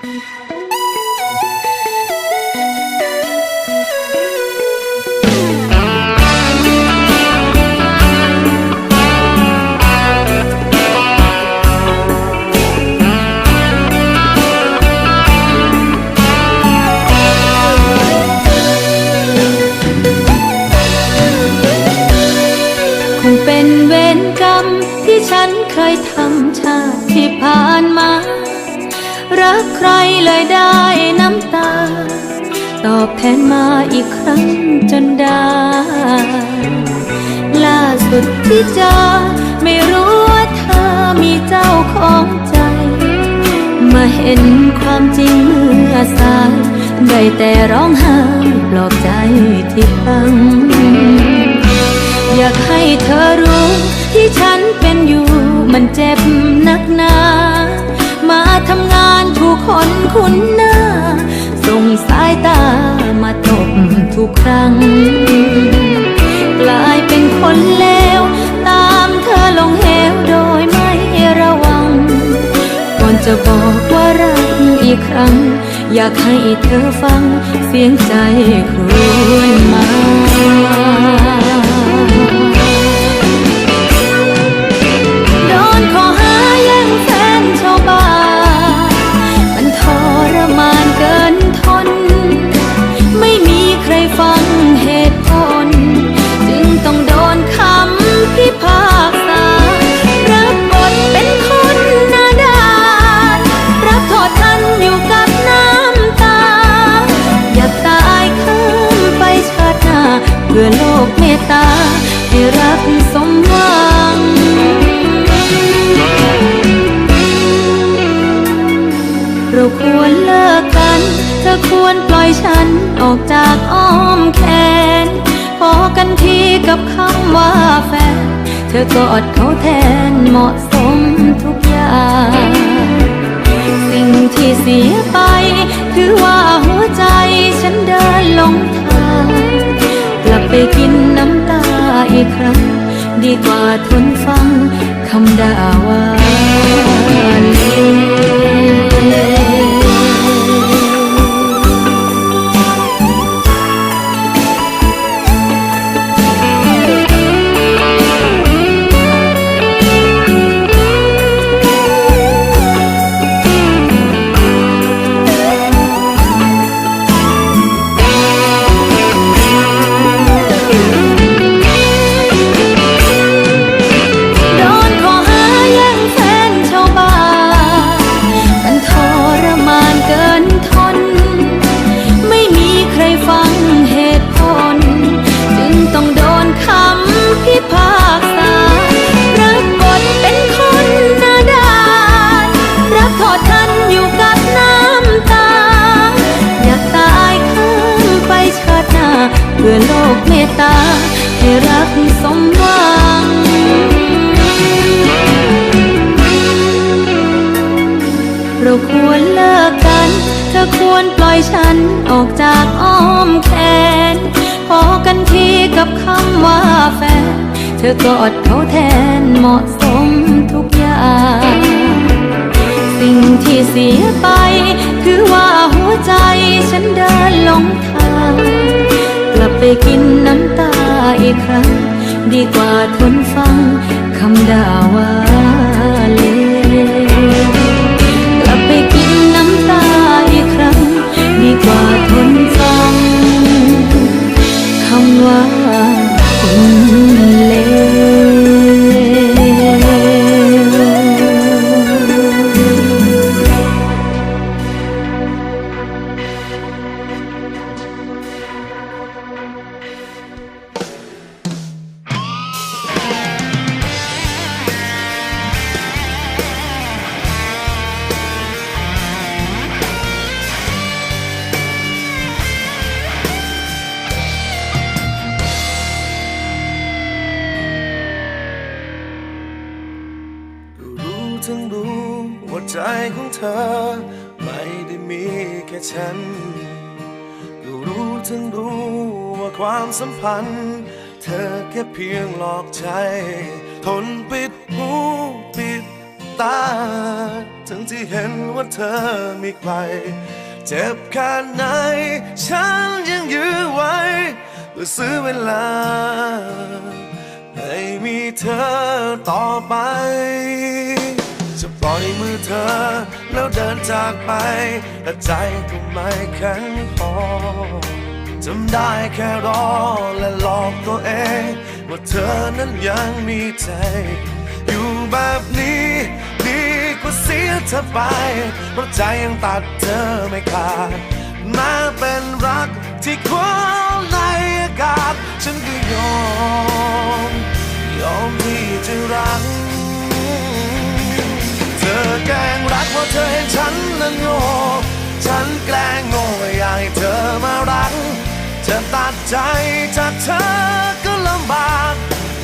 ค อบแทนมาอีกครั้งจนได้ ล่าสุดที่เจอไม่รู้ว่าเธอมีเจ้าของใจ มาเห็นความจริงเมื่อสายได้แต่ร้องไห้ปลอบใจที่พัง อยากให้เธอรู้ที่ฉันเป็นอยู่มันเจ็บนักหนา มาทำงานถูกคนคุ้นหน้า สายตามาตบทุกครั้ง กลายเป็นคนเลว ตามเธอลงเหวโดยไม่ระวัง ก่อนจะบอกว่ารักอีกครั้ง อยากให้เธอฟังเสียงใจครวญมา กับคำว่าแฟน เธอกอดเขาแทนเหมาะสมทุกอย่าง สิ่งที่เสียไปถือว่าหัวใจฉันเดินลงทาง กลับไปกินน้ำตาอีกครั้ง ดีกว่าทนฟังคำด่าว่าเลว เพื่อโลกเมตตา ให้รักสมหวังเราควรเลิกกัน เธอควรปล่อยฉันออกจากอ้อมแขนพอกันทีกับคำว่าแฟน เธอกอดเขาแทนเหมาะสมทุกอย่าง สิ่งที่เสียไป คือว่าหัวใจฉันเดินลงท ไปกินน้ำตาอีกครั้ง ดีกว่าทนฟังคำด่าว่าเลวกลับไปกินน้ำตาอีกครั้ง ดีกว่าทนฟังคำว่าคนเลว รู้ทั้งรู้ว่าความสัมพันธ์ เธอแค่เพียงหลอกใจ ทนปิดหูปิดตาทั้งที่เห็นว่าเธอมีใคร เจ็บแค่ไหน ฉันยังยื้อไว้เพื่อซื้อเวลา ให้มีเธอต่อไป จะปล่อยมือเธอ แล้วเดินจากไปแต่ใจก็ไม่แข็งพอ จำได้แค่รอและหลอกตัวเอง ว่าเธอนั้นยังมีใจ อยู่แบบนี้ดีกว่าเสียเธอไป เพราะใจยังตัดเธอไม่ขาดม้เป็นรักที่คว้าในอากาศ ฉันก็ยอม ยอมที่จะรัก เธอแกล้งรักเพราะเธอเห็นฉันนั้นโง่ฉันแกล้งโง่อยากให้เธอมารัก จะตัดใจจากเธอก็ลำบาก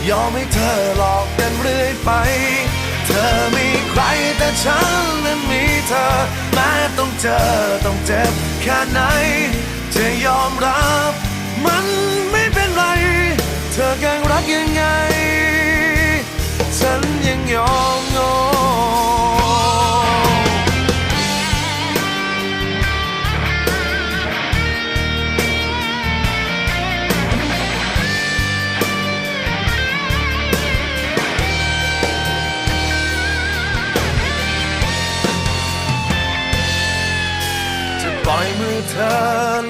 ยอมให้เธอหลอกกันเรื่อยไป เธอมีใครแต่ฉันนั้นมีเธอ แม้ต้องเจอต้องเจ็บแค่ไหน จะยอมรับมันไม่เป็นไร เธอแกงรักยังไง ฉันยังยอมงอ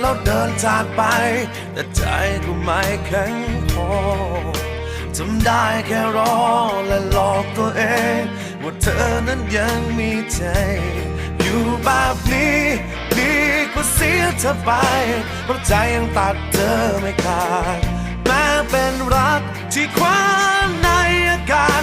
แล้วเดินจากไป แต่ใจก็ไม่แข็งพอจำได้แค่รอและหลอกตัวเอง ว่าเธอนั้นยังมีใจ อยู่แบบนี้ดีกว่าเสียเธอไปเพราะใจยังตัดเธอไม่ขาดแม้เป็นรักที่คว้าในอากาศ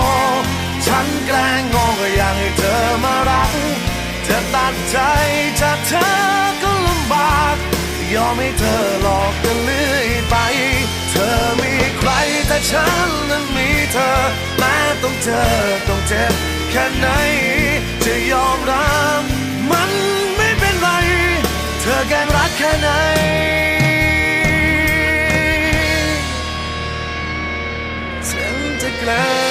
แกล้งโง่ก็อยากให้เธอมารักจะตัดใจจากเธอก็ลำบาก ยอมให้เธอหลอกกันเรื่อยไป เธอมีใครแต่ฉันนั้นมีเธอ แม้ต้องเจอต้องเจ็บแค่ไหน จะยอมรับมันไม่เป็นไร เธอแกล้งรักแค่ไหนฉันจะแกล้ง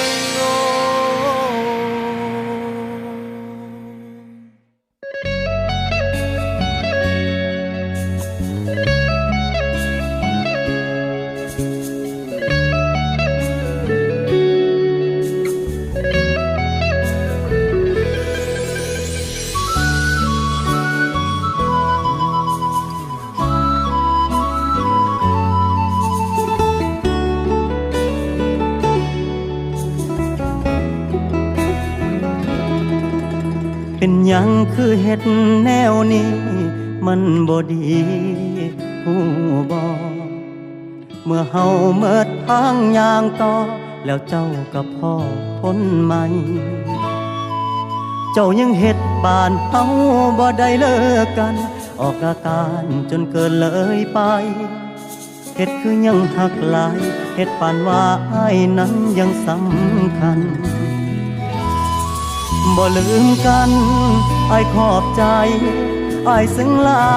เป็นยังคือเฮ็ดแนวนี้ มันบ่ดีผู้บอเมื่อเฮาเมิดทางยางต่อ แล้วเจ้ากับพ่อพ้นไหมเจ้ายังเฮ็ดบานเฮาบ่ได้เลิกกัน ออกอาการจนเกินเลยไปเฮ็ดคือยังหักหลายเฮ็ดปานว่าอ้ายนั้นยังสำคัญ บ่ลืมกันไอขอบใจไอายซึ้งหลา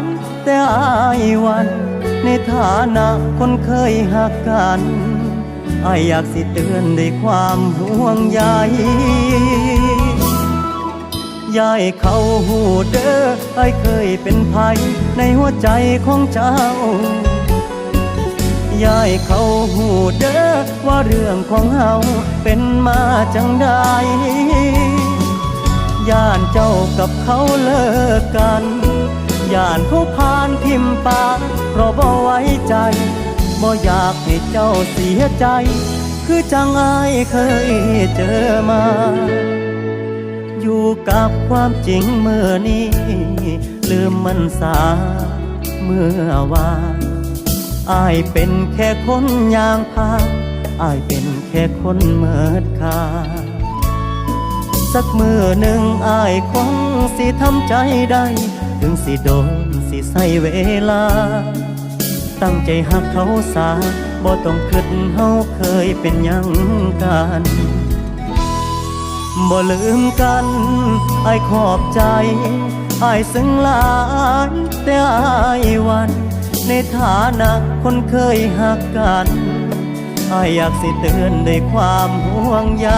ย แต่ไอายวัน ในฐานะคนเคยหักกันไออยากสิเตือนด้วยความห่วงใยยายเขาหูเด้อไอเคยเป็นภัยในหัวใจของเจ้ายายเขาหูเด้อ ว่าเรื่องของเฮาเป็นมาจังใดย่านเจ้ากับเขาเลิกกันย่านเขาพานพิมพ์ปากเพราะบ่ไว้ใจบ่อยากให้เจ้าเสียใจ คือจังอายเคยเจอมา อยู่กับความจริงเมื่อนี้ ลืมมันสาเมื่อวานอายเป็นแค่คนยางพา อายเป็นแค่คนเมิดค่าสักมือหนึ่งอายคงสิทำใจได้ ถึงสิโดนสิใส่เวลา ตั้งใจหักเขาสาบ่ต้องคิดเฮาเคยเป็นยังกันบ่ลืมกันอายขอบใจอายซึ้งหลายแต่อายวัน ในฐานะคนเคยหักกัน อายอยากสิเตือนด้วยความห่วงใย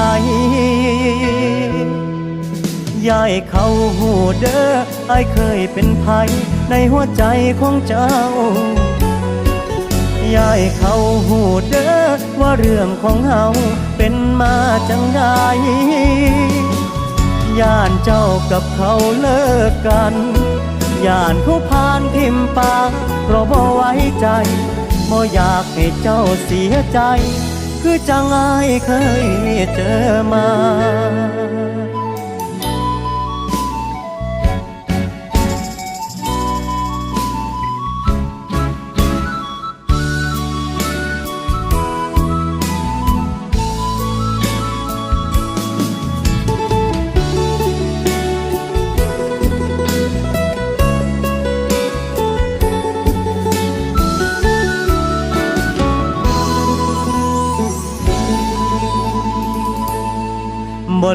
ยายเขาหูเด้อไอายเคยเป็นภัยในหัวใจของเจ้ายายเขาหูเด้อว่าเรื่องของเฮาเป็นมาจังไดย่านเจ้ากับเขาเลิกกันย่านเขาพานทิมปากเพราะบ่ไว้ใจ บ่อยากให้เจ้าเสียใจ คือจังไอายเคยเจอมา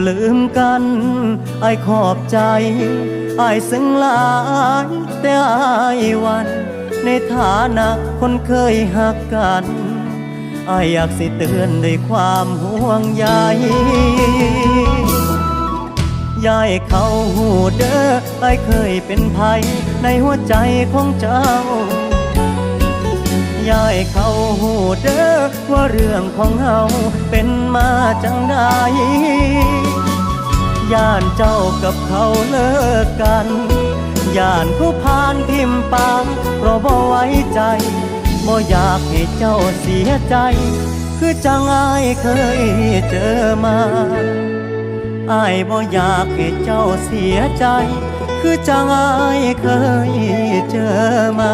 ลืมกันไอายขอบใจไอายซึ้งหลายแต่ไอายวัน ในฐานะคนเคยหักกันไอายอยากสิเตือนด้วยความห่วงใยยายเขาหูเด้อไอายเคยเป็นภัยในหัวใจของเจ้ายายเขาหูเด้อว่าเรื่องของเฮาเป็นมาจังได ย่านเจ้ากับเขาเลิกกันย่านเขาพานทิมปางเพราะบ่ไว้ใจบ่อยากให้เจ้าเสียใจ คือจังอายเคยเจอมาอายบ่อยากให้เจ้าเสียใจ คือจังอายเคยเจอมา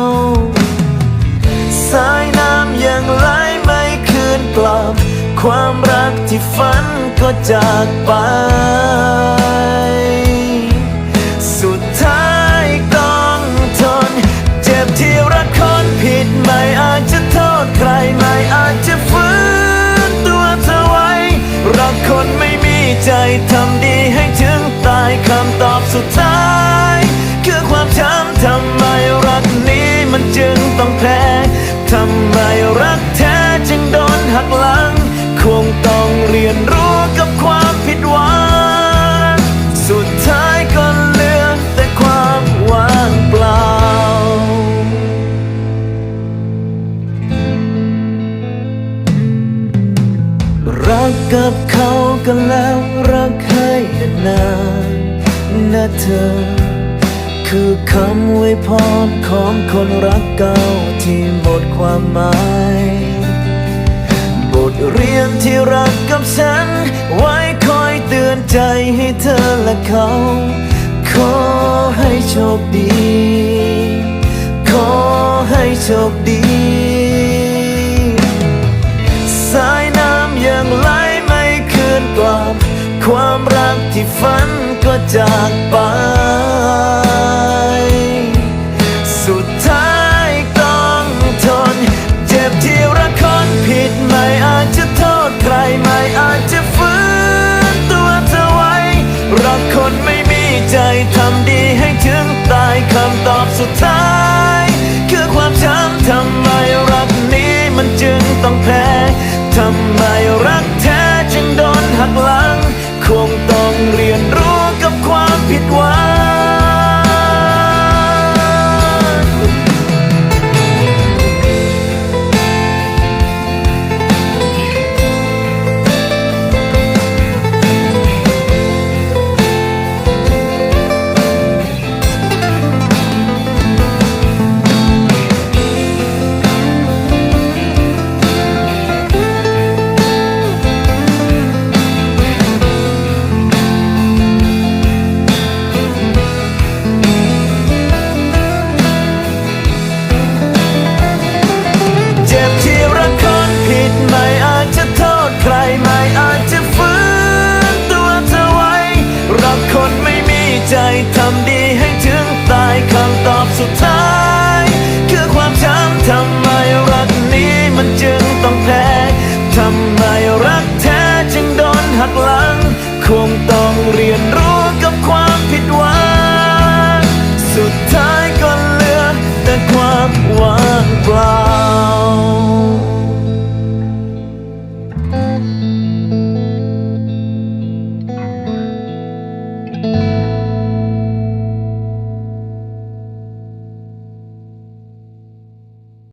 น้ำยังไหลไม่คืนกลับ ความรักที่ฝันก็จากไป สุดท้ายต้องทน เจ็บที่รักคนผิดไม่อาจจะโทษใครไม่อาจจะฟื้นตัวเธอไว้ รักคนไม่มีใจทำดีให้ถึงตายคำตอบสุดท้าย คือความช้ำทำไมรักนี้มันจึงต้องแพ้ ทำไมรักแท้จึงโดนหักหลัง ใจให้เธอและเขา ขอให้โชคดี ขอให้โชคดี สายน้ำยังไหลไม่คืนกลับ ความรักที่ฝันก็จากไป ทำดีให้ถึงตายคำตอบสุดท้าย คือความช้ำทำไมรักนี้มันจึงต้องแพ้ทำไมรักแท้จึงโดนหักหลัง คงต้องเรียนรู้กับความผิดหวัง